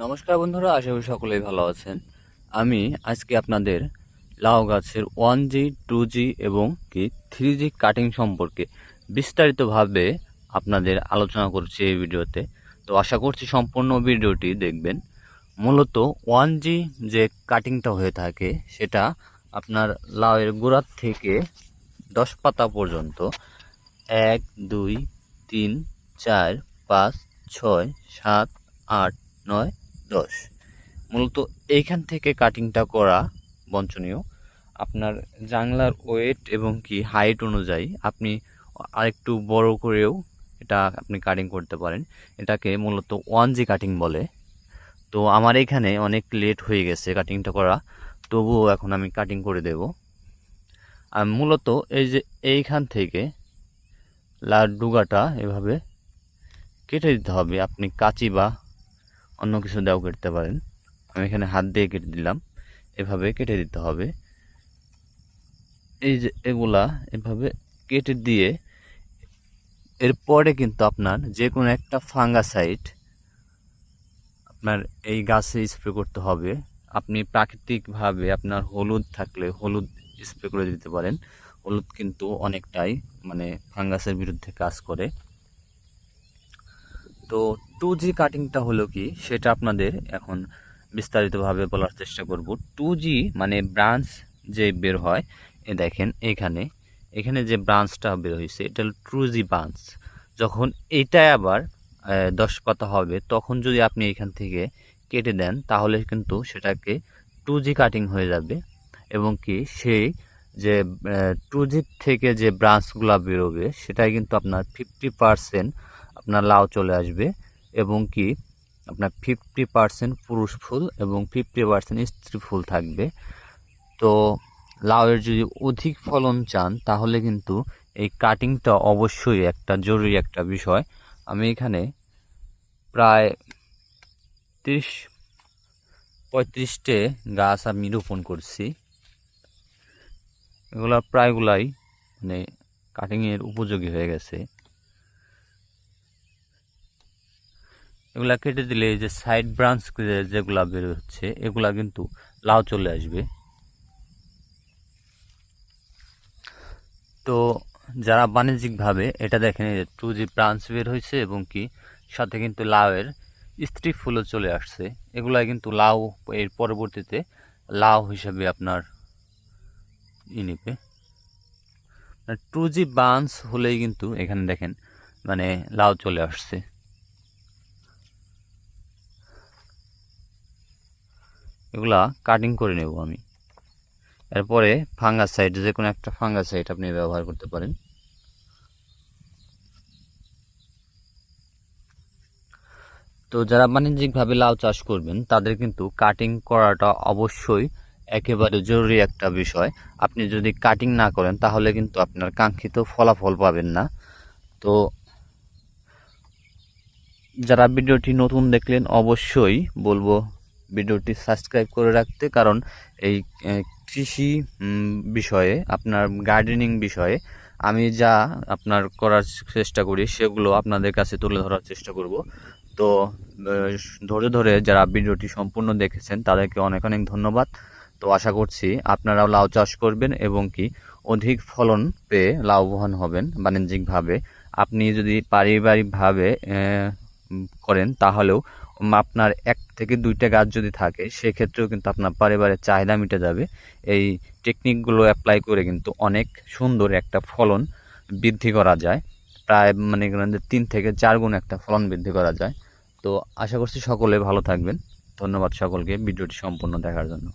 নমস্কার বন্ধুরা, আশা করি সকলেই ভালো আছেন। আমি আজকে আপনাদের লাউ গাছের ওয়ান জি টু জি এবং কি থ্রি জি কাটিং সম্পর্কে বিস্তারিতভাবে আপনাদের আলোচনা করছি এই ভিডিওতে। তো আশা করছি সম্পূর্ণ ভিডিওটি দেখবেন। মূলত ওয়ান জি যে কাটিংটা হয়ে থাকে, সেটা আপনার লাউয়ের গোড়ার থেকে দশ পাতা পর্যন্ত, এক, দুই, তিন, চার, পাঁচ, ছয়, সাত, আট, নয় দশ। মূলত এইখান থেকে কাটিংটা করা বঞ্চনীয়। আপনার জাংলার ওয়েট এবং কি হাইট অনুযায়ী আপনি আরেকটু বড় করেও এটা আপনি কাটিং করতে পারেন। এটাকে মূলত ওয়ান জি কাটিং বলে। তো আমার এখানে অনেক লেট হয়ে গেছে কাটিংটা করা। তবুও এখন আমি কাটিং করে দেব। আর মূলত এই যে এইখান থেকে লার ডুগাটা এভাবে কেটে দিতে হবে। আপনি কাঁচি বা অন্য কিছু দেও কেটে পারেন। আমি এখানে হাত দিয়ে কেটে দিলাম। এভাবে কেটে দিতে হবে। এই যে এগুলা এভাবে কেটে দিয়ে এরপরে কিন্তু আপনার যে কোনো একটা ফাঙ্গাসাইড আপনার এই গাছে স্প্রে করতে হবে। আপনি প্রাকৃতিকভাবে আপনার হলুদ থাকলে হলুদ স্প্রে করে দিতে পারেন। হলুদ কিন্তু অনেকটাই মানে ফাঙ্গাসের বিরুদ্ধে কাজ করে। তো টু জি কাটিংটা হলো কি, সেটা আপনাদের এখন বিস্তারিতভাবে বলার চেষ্টা করব। টু জি মানে ব্রাঞ্চ যে বের হয়, এ দেখেন এখানে এখানে যে ব্রাঞ্চটা বের হয়েছে এটা হলো টু জি ব্রাঞ্চ যখন এটা আবার দশ পাতা হবে, তখন যদি আপনি এখান থেকে কেটে দেন, তাহলে কিন্তু সেটাকে টু জি কাটিং হয়ে যাবে। এবং কি, সেই যে টু জি থেকে যে ব্রাঞ্চগুলো বেরোবে, সেটাই কিন্তু আপনার ফিফটি পারসেন্ট আপনার লাউ চলে আসবে। এবং কি আপনার ফিফটি পার্সেন্ট পুরুষ ফুল এবং ফিফটি পার্সেন্ট স্ত্রী ফুল থাকবে। তো লাউয়ের যদি অধিক ফলন চান, তাহলে কিন্তু এই কাটিংটা অবশ্যই একটা জরুরি একটা বিষয়। আমি এখানে প্রায় তিরিশ পঁয়ত্রিশটে গাছ আমি রোপণ করছি। এগুলো প্রায়গুলাই মানে কাটিংয়ের উপযোগী হয়ে গেছে। এগুলা কেটে দিলে এই যে সাইড ব্রাঞ্চ যেগুলা বের হচ্ছে, এগুলা কিন্তু লাউ চলে আসবে। তো যারা বাণিজ্যিকভাবে এটা দেখেন টু জি ব্রাঞ্চ বের হয়েছে এবং কি সাথে কিন্তু লাউয়ের স্ত্রী ফুলও চলে আসছে। এগুলা কিন্তু লাউ, এর পরবর্তীতে লাউ হিসাবে আপনার ই নিবে। টু জি ব্রাঞ্চ হলেই কিন্তু এখানে দেখেন মানে লাউ চলে আসছে। এগুলা কাটিং করে নেব আমি। এরপরে ফাঙ্গাসাইড যে কোনো একটা ফাঙ্গাসাইড আপনি ব্যবহার করতে পারেন। তো যারা বাণিজ্যিকভাবে লাউ চাষ করবেন, তাদের কিন্তু কাটিং করাটা অবশ্যই একেবারে জরুরি একটা বিষয়। আপনি যদি কাটিং না করেন, তাহলে কিন্তু আপনার কাঙ্ক্ষিত ফলাফল পাবেন না। তো যারা ভিডিওটি নতুন দেখলেন, অবশ্যই বলব ভিডিওটি সাবস্ক্রাইব করে রাখতে, কারণ এই কৃষি বিষয়ে, আপনার গার্ডেনিং বিষয়ে আমি যা আপনার করার চেষ্টা করি, সেগুলো আপনাদের কাছে তুলে ধরার চেষ্টা করব। তো ধরে ধরে যারা ভিডিওটি সম্পূর্ণ দেখেছেন, তাদেরকে অনেক অনেক ধন্যবাদ। তো আশা করছি আপনারাও লাউ চাষ করবেন এবং কি অধিক ফলন পেয়ে লাভবান হবেন বাণিজ্যিকভাবে। আপনি যদি পারিবারিকভাবে করেন, তাহলেও আপনার এক থেকে দুইটা গাছ যদি থাকে, সেক্ষেত্রেও কিন্তু আপনার বারে চাহিদা মিটে যাবে। এই টেকনিকগুলো অ্যাপ্লাই করে কিন্তু অনেক সুন্দর একটা ফলন বৃদ্ধি করা যায়। প্রায় মানে তিন থেকে চার গুণ একটা ফলন বৃদ্ধি করা যায়। তো আশা করছি সকলে ভালো থাকবেন। ধন্যবাদ সকলকে ভিডিওটি সম্পূর্ণ দেখার জন্য।